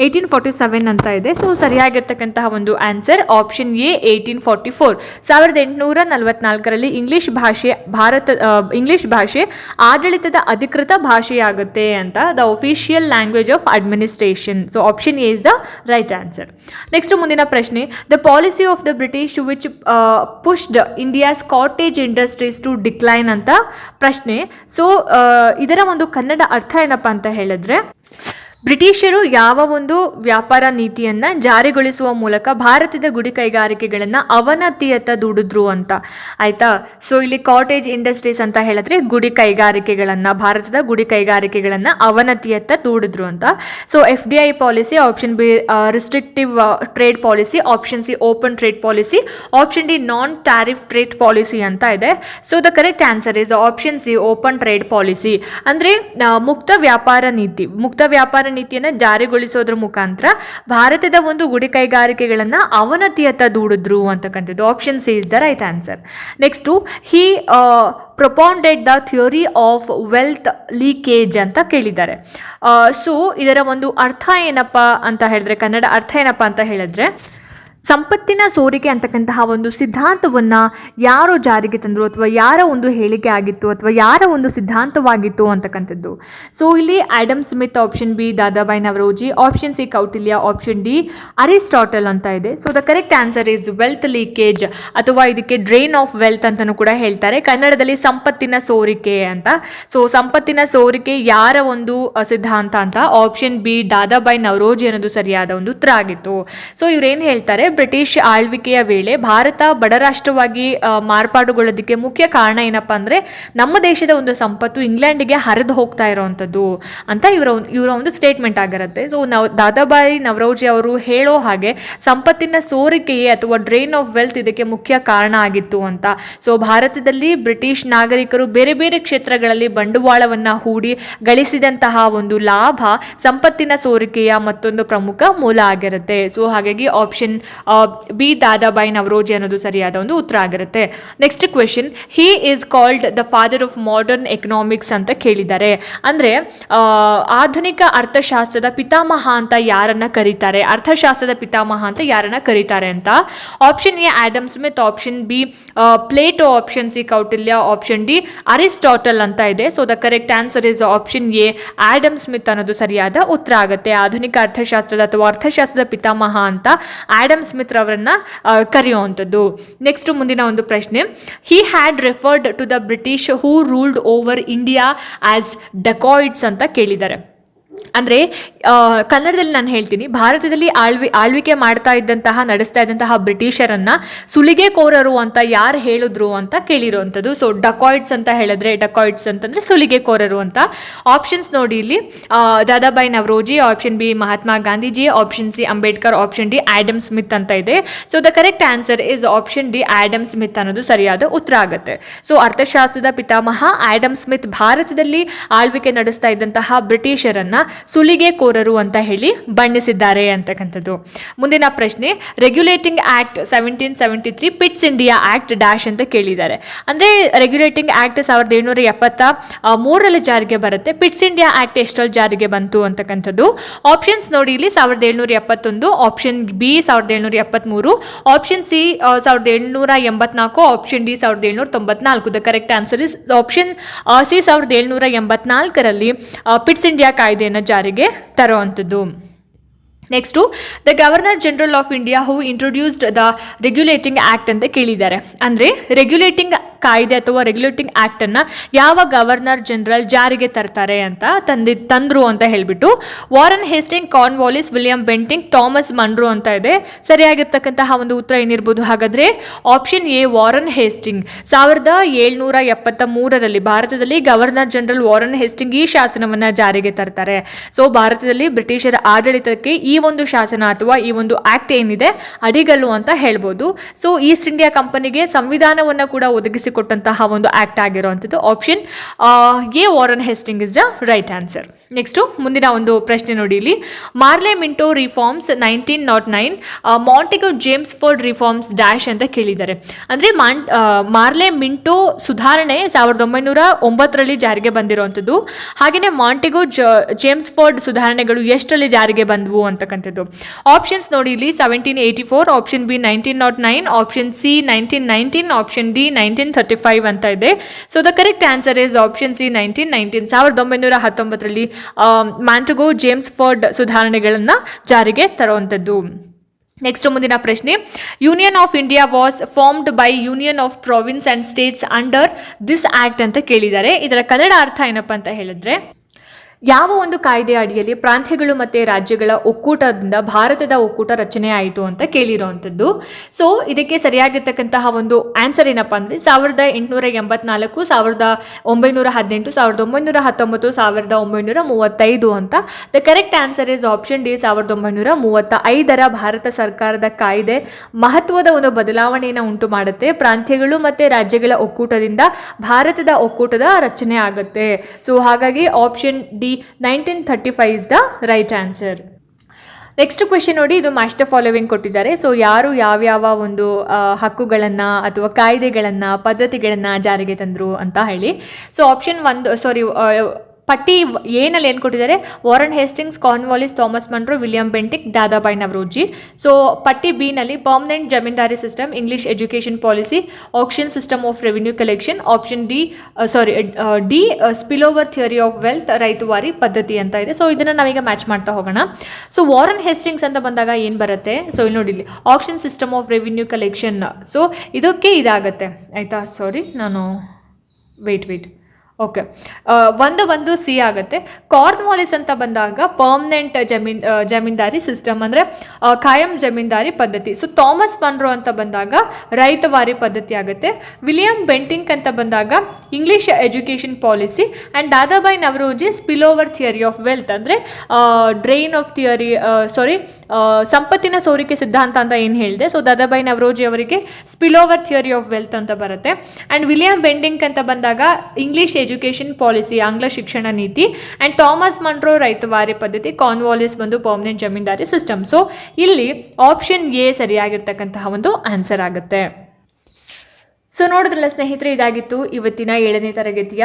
eighteen forty seven ಅಂತ ಇದೆ. ಸೊ ಸರಿಯಾಗಿರ್ತಕ್ಕಂತಹ ಒಂದು answer option A eighteen forty four ಸಾವಿರದ ಎಂಟುನೂರ ನಲವತ್ನಾಲ್ಕರಲ್ಲಿ ಇಂಗ್ಲಿಷ್ ಭಾಷೆ, ಭಾರತ ಇಂಗ್ಲಿಷ್ ಭಾಷೆ ಆಡಳಿತದ ಅಧಿಕೃತ ಭಾಷೆಯಾಗುತ್ತೆ ಅಂತ the official language of administration so option A is the right answer next ಮುಂದಿನ ಪ್ರಶ್ನೆ the policy of the British which pushed India's cottage industries to decline ಅಂತ ಪ್ರಶ್ನೆ ಸೊ ಇದರ ಒಂದು ಕನ್ನಡ ಅರ್ಥ ಏನಪ್ಪ ಅಂತ ಹೇಳಿದ್ರೆ ಬ್ರಿಟಿಷರು ಯಾವ ಒಂದು ವ್ಯಾಪಾರ ನೀತಿಯನ್ನು ಜಾರಿಗೊಳಿಸುವ ಮೂಲಕ ಭಾರತದ ಗುಡಿ ಕೈಗಾರಿಕೆಗಳನ್ನು ಅವನತಿಯತ್ತ ದುಡಿದ್ರು ಅಂತ. ಆಯ್ತಾ? ಸೊ ಇಲ್ಲಿ ಕಾಟೇಜ್ ಇಂಡಸ್ಟ್ರೀಸ್ ಅಂತ ಹೇಳಿದ್ರೆ ಗುಡಿ ಕೈಗಾರಿಕೆಗಳನ್ನು, ಭಾರತದ ಗುಡಿ ಕೈಗಾರಿಕೆಗಳನ್ನು ಅವನತಿಯತ್ತ ದೂಡಿದ್ರು ಅಂತ. So F D I policy option B restrictive trade policy option C open trade policy option D non tariff trade policy ಅಂತ ಇದೆ. So the correct answer is option C open trade policy ಅಂದರೆ ಮುಕ್ತ ವ್ಯಾಪಾರ ನೀತಿ, ಮುಕ್ತ ವ್ಯಾಪಾರ ನೀತಿಯನ್ನು ಜಾರಿಗೊಳಿಸೋದ್ರ ಮುಖಾಂತರ ಭಾರತದ ಒಂದು ಗುಡಿ ಕೈಗಾರಿಕೆಗಳನ್ನು ಅವನತಿಯತ್ತ ದೂಡಿದ್ರು ಅಂತಕ್ಕಂಥದ್ದು option C is the right answer next he propounded the theory of wealth leakage ಅಂತ ಕೇಳಿದ್ದಾರೆ. ಸೊ ಇದರ ಒಂದು ಅರ್ಥ ಏನಪ್ಪ ಅಂತ ಹೇಳಿದ್ರೆ, ಕನ್ನಡ ಅರ್ಥ ಏನಪ್ಪ ಅಂತ ಹೇಳಿದ್ರೆ ಸಂಪತ್ತಿನ ಸೋರಿಕೆ ಅಂತಕ್ಕಂತಹ ಒಂದು ಸಿದ್ಧಾಂತವನ್ನು ಯಾರು ಜಾರಿಗೆ ತಂದರು ಅಥವಾ ಯಾರ ಒಂದು ಹೇಳಿಕೆ ಆಗಿತ್ತು ಅಥವಾ ಯಾರ ಒಂದು ಸಿದ್ಧಾಂತವಾಗಿತ್ತು ಅಂತಕ್ಕಂಥದ್ದು. ಸೊ ಇಲ್ಲಿ Adam Smith option B Dadabhai Naoroji option C Kautilya option D Aristotle ಅಂತ ಇದೆ. So the correct answer is wealth leakage ಅಥವಾ ಇದಕ್ಕೆ ಡ್ರೈನ್ ಆಫ್ ವೆಲ್ತ್ ಅಂತಲೂ ಕೂಡ ಹೇಳ್ತಾರೆ. ಕನ್ನಡದಲ್ಲಿ ಸಂಪತ್ತಿನ ಸೋರಿಕೆ ಅಂತ. ಸೊ ಸಂಪತ್ತಿನ ಸೋರಿಕೆ ಯಾರ ಒಂದು ಸಿದ್ಧಾಂತ ಅಂತ? ಆಪ್ಷನ್ ಬಿ ದಾದಾಬಾಯಿ ನವರೋಜಿ ಅನ್ನೋದು ಸರಿಯಾದ ಒಂದು ಉತ್ತರ ಆಗಿತ್ತು. ಸೊ ಇವ್ರೇನು ಹೇಳ್ತಾರೆ? ಬ್ರಿಟಿಷ್ ಆಳ್ವಿಕೆಯ ವೇಳೆ ಭಾರತ ಬಡ ರಾಷ್ಟ್ರವಾಗಿ ಮಾರ್ಪಾಡುಗೊಳ್ಳೋದಕ್ಕೆ ಮುಖ್ಯ ಕಾರಣ ಏನಪ್ಪಾ ಅಂದರೆ ನಮ್ಮ ದೇಶದ ಒಂದು ಸಂಪತ್ತು ಇಂಗ್ಲೆಂಡಿಗೆ ಹರಿದು ಹೋಗ್ತಾ ಇರೋವಂಥದ್ದು ಅಂತ ಇವರ ಇವರ ಒಂದು ಸ್ಟೇಟ್ಮೆಂಟ್ ಆಗಿರುತ್ತೆ. ಸೊ ನಾವು, ದಾದಾಬಾಯಿ ನವರೋಜಿ ಅವರು ಹೇಳೋ ಹಾಗೆ ಸಂಪತ್ತಿನ ಸೋರಿಕೆಯೇ ಅಥವಾ ಡ್ರೈನ್ ಆಫ್ ವೆಲ್ತ್ ಇದಕ್ಕೆ ಮುಖ್ಯ ಕಾರಣ ಆಗಿತ್ತು ಅಂತ. ಸೊ ಭಾರತದಲ್ಲಿ ಬ್ರಿಟಿಷ್ ನಾಗರಿಕರು ಬೇರೆ ಬೇರೆ ಕ್ಷೇತ್ರಗಳಲ್ಲಿ ಬಂಡವಾಳವನ್ನು ಹೂಡಿ ಗಳಿಸಿದಂತಹ ಒಂದು ಲಾಭ ಸಂಪತ್ತಿನ ಸೋರಿಕೆಯ ಮತ್ತೊಂದು ಪ್ರಮುಖ ಮೂಲ ಆಗಿರುತ್ತೆ. ಸೊ ಹಾಗಾಗಿ ಆಪ್ಷನ್ ಬಿ ದಾದಾಬಾಯಿ ನವರೋಜಿ ಅನ್ನೋದು ಸರಿಯಾದ ಒಂದು ಉತ್ತರ ಆಗಿರುತ್ತೆ. Next question he is called the father of modern economics ಅಂತ ಕೇಳಿದ್ದಾರೆ. ಅಂದರೆ ಆಧುನಿಕ ಅರ್ಥಶಾಸ್ತ್ರದ ಪಿತಾಮಹ ಅಂತ ಯಾರನ್ನ ಕರೀತಾರೆ? ಅರ್ಥಶಾಸ್ತ್ರದ ಪಿತಾಮಹ ಅಂತ ಯಾರನ್ನ ಕರೀತಾರೆ ಅಂತ? Option A Adam Smith option B Plato option C, Kautilya option D Aristotle ಅಂತ ಇದೆ. So the correct answer is option A Adam Smith ಅನ್ನೋದು ಸರಿಯಾದ ಉತ್ತರ ಆಗುತ್ತೆ. ಆಧುನಿಕ ಅರ್ಥಶಾಸ್ತ್ರದ ಅಥವಾ ಅರ್ಥಶಾಸ್ತ್ರದ ಪಿತಾಮಹ ಅಂತ ಆಡಮ್ ಸ್ಮಿತ್ ಅವರನ್ನ ಕರೆಯುವಂಥದ್ದು. ನೆಕ್ಸ್ಟ್ ಮುಂದಿನ ಒಂದು ಪ್ರಶ್ನೆ. He had referred to the British who ruled over India as dacoits ಅಂತ ಕೇಳಿದ್ದಾರೆ. ಅಂದರೆ ಕನ್ನಡದಲ್ಲಿ ನಾನು ಹೇಳ್ತೀನಿ, ಭಾರತದಲ್ಲಿ ಆಳ್ವಿ, ಆಳ್ವಿಕೆ ಮಾಡ್ತಾ ಇದ್ದಂತಹ, ನಡೆಸ್ತಾ ಇದ್ದಂತಹ ಬ್ರಿಟಿಷರನ್ನು ಸುಲಿಗೆ ಕೋರರು ಅಂತ ಯಾರು ಹೇಳಿದ್ರು ಅಂತ ಕೇಳಿರುವಂಥದ್ದು ಸೊ ಡಕಾಯ್ಡ್ಸ್ ಅಂತ ಹೇಳಿದ್ರೆ ಡಕಾಯ್ಡ್ಸ್ ಅಂತಂದರೆ ಸುಲಿಗೆ ಕೋರರು ಅಂತ. ಆಪ್ಷನ್ಸ್ ನೋಡಿ ಇಲ್ಲಿ Dadabhai Naoroji option B Mahatma Gandhiji option C Ambedkar option D Adam Smith ಅಂತ ಇದೆ. So the correct answer is option D Adam Smith ಅನ್ನೋದು ಸರಿಯಾದ ಉತ್ತರ ಆಗುತ್ತೆ. ಸೊ ಅರ್ಥಶಾಸ್ತ್ರದ ಪಿತಾಮಹ ಆ್ಯಡಮ್ ಸ್ಮಿತ್ ಭಾರತದಲ್ಲಿ ಆಳ್ವಿಕೆ ನಡೆಸ್ತಾ ಇದ್ದಂತಹ ಬ್ರಿಟಿಷರನ್ನ ಸುಲಿಗೆಕೋರರು ಅಂತ ಹೇಳಿ ಬಣ್ಣಿಸಿದ್ದಾರೆ ಅಂತಕ್ಕಂಥದ್ದು. ಮುಂದಿನ ಪ್ರಶ್ನೆ regulating act seventeen seventy three Pitt's India act dash ಅಂತ ಕೇಳಿದ್ದಾರೆ. ಅಂದರೆ ರೆಗ್ಯುಲೇಟಿಂಗ್ ಆಕ್ಟ್ ಸಾವಿರದ ಏಳ್ನೂರ ಎಪ್ಪತ್ತ ಮೂರರಲ್ಲಿ ಜಾರಿಗೆ ಬರುತ್ತೆ. ಪಿಟ್ಸ್ ಇಂಡಿಯಾ ಆಕ್ಟ್ ಎಷ್ಟರಲ್ಲಿ ಜಾರಿಗೆ ಬಂತು ಅಂತಕ್ಕಂಥದ್ದು. ಆಪ್ಷನ್ಸ್ ನೋಡಿ ಇಲ್ಲಿ ಸಾವಿರದ ಏಳ್ನೂರ ಎಪ್ಪತ್ತೊಂದು ಆಪ್ಷನ್ ಬಿ ಸಾವಿರದ ಏಳ್ನೂರ ಎಪ್ಪತ್ತ್ಮೂರು ಆಪ್ಷನ್ ಸಿ ಸಾವಿರದ ಏಳ್ನೂರ ಎಂಬತ್ನಾಲ್ಕು ಆಪ್ಷನ್ ಡಿ ಸಾವಿರದ ಏಳ್ನೂರ ತೊಂಬತ್ನಾಲ್ಕು. The correct answer is option C ಸಾವಿರದ ಏಳ್ನೂರ ಎಂಬತ್ನಾಲ್ಕರಲ್ಲಿ ಪಿಟ್ಸ್ ಇಂಡಿಯಾ ಕಾಯ್ದೆಯನ್ನು ಜಾರಿಗೆ ತರುವಂಥದ್ದು. Next the governor general of India who introduced the regulating act ಅಂತ ಕೇಳಿದ್ದಾರೆ. ಅಂದರೆ ರೆಗ್ಯುಲೇಟಿಂಗ್ ಕಾಯ್ದೆ ಅಥವಾ ರೆಗ್ಯುಲೇಟಿಂಗ್ ಆ್ಯಕ್ಟನ್ನು ಯಾವ ಗವರ್ನರ್ ಜನರಲ್ ಜಾರಿಗೆ ತರ್ತಾರೆ ಅಂತ ತಂದಿ, ತಂದರು ಅಂತ ಹೇಳಿಬಿಟ್ಟು Warren Hastings Cornwallis William Bentinck Thomas Munro ಅಂತ ಇದೆ. ಸರಿಯಾಗಿರ್ತಕ್ಕಂತಹ ಒಂದು ಉತ್ತರ ಏನಿರ್ಬೋದು? ಹಾಗಾದರೆ ಆಪ್ಷನ್ ಎ ವಾರನ್ ಹೇಸ್ಟಿಂಗ್ ಸಾವಿರದ ಏಳ್ನೂರ ಎಪ್ಪತ್ತ ಮೂರರಲ್ಲಿ ಭಾರತದಲ್ಲಿ ಗವರ್ನರ್ ಜನರಲ್ ವಾರನ್ ಹೇಸ್ಟಿಂಗ್ ಈ ಶಾಸನವನ್ನು ಜಾರಿಗೆ ತರ್ತಾರೆ. ಸೊ ಭಾರತದಲ್ಲಿ ಬ್ರಿಟಿಷರ ಆಡಳಿತಕ್ಕೆ ಈ ಒಂದು ಶಾಸನ ಅಥವಾ ಈ ಒಂದು ಆಕ್ಟ್ ಏನಿದೆ, ಅಡಿಗಲ್ಲು ಅಂತ ಹೇಳ್ಬೋದು. ಸೊ ಈಸ್ಟ್ ಇಂಡಿಯಾ ಕಂಪನಿಗೆ ಸಂವಿಧಾನವನ್ನು ಕೂಡ ಒದಗಿಸಿಕೊಟ್ಟಂತಹ ಒಂದು ಆಕ್ಟ್ ಆಗಿರುವಂಥದ್ದು. Option A Warren Hastings is the right answer next ಮುಂದಿನ ಒಂದು ಪ್ರಶ್ನೆ ನೋಡಿ ಇಲ್ಲಿ. Morley Minto reforms nineteen naught nine Montagu Chelmsford reforms dash ಅಂತ ಕೇಳಿದ್ದಾರೆ. ಅಂದರೆ ಮಾಂಟ್ ಮಾರ್ಲೆ ಮಿಂಟೋ ಸುಧಾರಣೆ ಸಾವಿರದ ಒಂಬೈನೂರ ಒಂಬತ್ತರಲ್ಲಿ ಜಾರಿಗೆ ಬಂದಿರುವಂಥದ್ದು. ಹಾಗೆಯೇ ಮಾಂಟಿಗೋ ಜೇಮ್ಸ್ ಫೋರ್ಡ್ ಸುಧಾರಣೆಗಳು ಎಷ್ಟರಲ್ಲಿ ಜಾರಿಗೆ ಬಂದವು ಅಂತಕ್ಕಂಥದ್ದು ಆಪ್ಷನ್ಸ್ ನೋಡಿ, ಇಲ್ಲಿ seventeen eighty four option B nineteen naught nine option C nineteen nineteen option D nineteen thirty five ಅಂತ ಇದೆ. So the correct answer is option C nineteen nineteen ಸಾವಿರದ ಒಂಬೈನೂರ ಹತ್ತೊಂಬತ್ತರಲ್ಲಿ ಮ್ಯಾಂಟಗೋ ಜೇಮ್ಸ್ ಫೋರ್ಡ್ ಸುಧಾರಣೆಗಳನ್ನು ಜಾರಿಗೆ ತರುವಂಥದ್ದು. ನೆಕ್ಸ್ಟ್ ಮುಂದಿನ ಪ್ರಶ್ನೆ. Union of India was formed by union of provinces and states under this act ಅಂತ ಕೇಳಿದ್ದಾರೆ. ಇದರ ಕನ್ನಡ ಅರ್ಥ ಏನಪ್ಪ ಅಂತ ಹೇಳಿದ್ರೆ ಯಾವ ಒಂದು ಕಾಯ್ದೆ ಅಡಿಯಲ್ಲಿ ಪ್ರಾಂತ್ಯಗಳು ಮತ್ತು ರಾಜ್ಯಗಳ ಒಕ್ಕೂಟದಿಂದ ಭಾರತದ ಒಕ್ಕೂಟ ರಚನೆ ಆಯಿತು ಅಂತ ಕೇಳಿರುವಂಥದ್ದು ಸೊ ಇದಕ್ಕೆ ಸರಿಯಾಗಿರ್ತಕ್ಕಂತಹ ಒಂದು ಆನ್ಸರ್ ಏನಪ್ಪ ಅಂದರೆ ಸಾವಿರದ ಎಂಟುನೂರ ಎಂಬತ್ನಾಲ್ಕು, ಸಾವಿರದ ಒಂಬೈನೂರ ಹದಿನೆಂಟು, ಸಾವಿರದ ಒಂಬೈನೂರ ಹತ್ತೊಂಬತ್ತು, ಸಾವಿರದ ಒಂಬೈನೂರ ಮೂವತ್ತೈದು ಅಂತ. The correct answer is option D ಸಾವಿರದ ಒಂಬೈನೂರ ಮೂವತ್ತ ಐದರ ಭಾರತ ಸರ್ಕಾರದ ಕಾಯ್ದೆ ಮಹತ್ವದ ಒಂದು ಬದಲಾವಣೆಯನ್ನು ಉಂಟು ಮಾಡುತ್ತೆ. ಪ್ರಾಂತ್ಯಗಳು ಮತ್ತು ರಾಜ್ಯಗಳ ಒಕ್ಕೂಟದಿಂದ ಭಾರತದ ಒಕ್ಕೂಟದ ರಚನೆ ಆಗುತ್ತೆ. ಸೊ ಹಾಗಾಗಿ option D nineteen thirty five is the right answer next question ನೋಡಿ, ಇದು ಮಾಸ್ಟರ್ ಫಾಲೋವಿಂಗ್ ಕೊಟ್ಟಿದ್ದಾರೆ. ಸೊ ಯಾರು ಯಾವ್ಯಾವ ಒಂದು ಹಕ್ಕುಗಳನ್ನು ಅಥವಾ ಕಾಯ್ದೆಗಳನ್ನು, ಪದ್ಧತಿಗಳನ್ನು ಜಾರಿಗೆ ತಂದರು ಅಂತ ಹೇಳಿ. ಸೊ ಆಪ್ಷನ್ ಒಂದು ಸಾರಿ ಪಟ್ಟಿ ಏನಲ್ಲಿ ಏನು ಕೊಟ್ಟಿದ್ದಾರೆ? Warren Hastings, Cornwallis, Thomas Munro William Bentinck Dadabhai Naoroji. So ಪಟ್ಟಿ ಬಿನಲ್ಲಿ permanent zamindari system English education policy auction system of revenue collection option D sorry D spillover theory of wealth ryotwari ಪದ್ಧತಿ ಅಂತ ಇದೆ. So ಇದನ್ನು ನಾವೀಗ match ಮಾಡ್ತಾ ಹೋಗೋಣ. So Warren Hastings ಅಂತ ಬಂದಾಗ ಏನು ಬರುತ್ತೆ? ಸೊ ಇಲ್ಲಿ ನೋಡಿ ಇಲ್ಲಿ auction system of revenue collection so ಇದಕ್ಕೆ ಇದಾಗುತ್ತೆ. ಆಯಿತಾ? ಸಾರಿ ನಾನು ವೆಯ್ಟ್ ವೆಯ್ಟ್ ಓಕೆ ಒಂದು ಒಂದು ಸಿ ಆಗುತ್ತೆ. ಕಾರ್ನ್ವಾಲಿಸ್ ಅಂತ ಬಂದಾಗ ಪರ್ಮನೆಂಟ್ ಜಮೀನ್ ಜಮೀನ್ದಾರಿ ಸಿಸ್ಟಮ್ ಅಂದರೆ ಖಾಯಂ ಜಮೀನ್ದಾರಿ ಪದ್ಧತಿ. ಸೊ ಥಾಮಸ್ ಮನ್ರೋ ಅಂತ ಬಂದಾಗ ರೈತವಾರಿ ಪದ್ಧತಿ ಆಗುತ್ತೆ. ವಿಲಿಯಂ ಬೆಂಟಿಂಕ್ ಅಂತ ಬಂದಾಗ English education policy and Dadabhai Naoroji spillover theory of wealth ಅಂದರೆ ಡ್ರೈನ್ ಆಫ್ ಥಿಯರಿ ಸಾರಿ ಸಂಪತ್ತಿನ ಸೋರಿಕೆ ಸಿದ್ಧಾಂತ ಅಂತ ಏನು ಹೇಳಿದೆ? ಸೊ ದಾದಾಬಾಯಿ ನವರೋಜಿ ಅವರಿಗೆ ಸ್ಪಿಲೋವರ್ ಥಿಯರಿ ಆಫ್ ವೆಲ್ತ್ ಅಂತ ಬರುತ್ತೆ. ಆ್ಯಂಡ್ ವಿಲಿಯಂ ಬೆಂಡಿಂಗ್ ಅಂತ ಬಂದಾಗ ಇಂಗ್ಲಿಷ್ ಎಜುಕೇಷನ್ ಪಾಲಿಸಿ, ಆಂಗ್ಲ ಶಿಕ್ಷಣ ನೀತಿ ಆ್ಯಂಡ್ ಥಾಮಸ್ ಮನ್ರೋ ರೈತವಾರಿ ಪದ್ಧತಿ ಕಾನ್ವಾಲಿಸ್ ಬಂದು ಪರ್ಮನೆಂಟ್ ಜಮೀನ್ದಾರಿ ಸಿಸ್ಟಮ್ ಸೊ ಇಲ್ಲಿ ಆಪ್ಷನ್ ಎ ಸರಿಯಾಗಿರ್ತಕ್ಕಂತಹ ಒಂದು ಆನ್ಸರ್ ಆಗುತ್ತೆ. ಸೊ ನೋಡಿದ್ರಲ್ಲ ಸ್ನೇಹಿತರೆ, ಇದಾಗಿತ್ತು ಇವತ್ತಿನ ಏಳನೇ ತರಗತಿಯ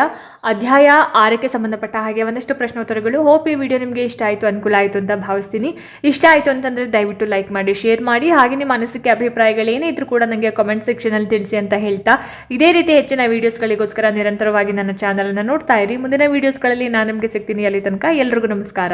ಅಧ್ಯಾಯ ಆರಕ್ಕೆ ಸಂಬಂಧಪಟ್ಟ ಹಾಗೆ ಒಂದಷ್ಟು ಪ್ರಶ್ನೋತ್ತರಗಳು. ಹೋಪ್ ಈ ವಿಡಿಯೋ ನಿಮಗೆ ಇಷ್ಟ ಆಯಿತು, ಅನುಕೂಲ ಆಯಿತು ಅಂತ ಭಾವಿಸ್ತೀನಿ. ಇಷ್ಟ ಆಯಿತು ಅಂತಂದರೆ ದಯವಿಟ್ಟು ಲೈಕ್ ಮಾಡಿ ಶೇರ್ ಮಾಡಿ. ಹಾಗೆ ನಿಮ್ಮ ಅನಿಸಿಕೆ ಅಭಿಪ್ರಾಯಗಳೇನೇ ಇದ್ರೂ ಕೂಡ ನನಗೆ ಕಮೆಂಟ್ ಸೆಕ್ಷನಲ್ಲಿ ತಿಳಿಸಿ ಅಂತ ಹೇಳ್ತಾ. ಇದೇ ರೀತಿ ಹೆಚ್ಚಿನ ವೀಡಿಯೋಸ್ಗಳಿಗೋಸ್ಕರ ನಿರಂತರವಾಗಿ ನನ್ನ ಚಾನಲನ್ನು ನೋಡ್ತಾ ಇರಿ. ಮುಂದಿನ ವೀಡಿಯೋಸ್ಗಳಲ್ಲಿ ನಾನು ನಿಮಗೆ ಸಿಗ್ತೀನಿ ಅಲ್ಲಿ ತನಕ. ಎಲ್ರಿಗೂ ನಮಸ್ಕಾರ.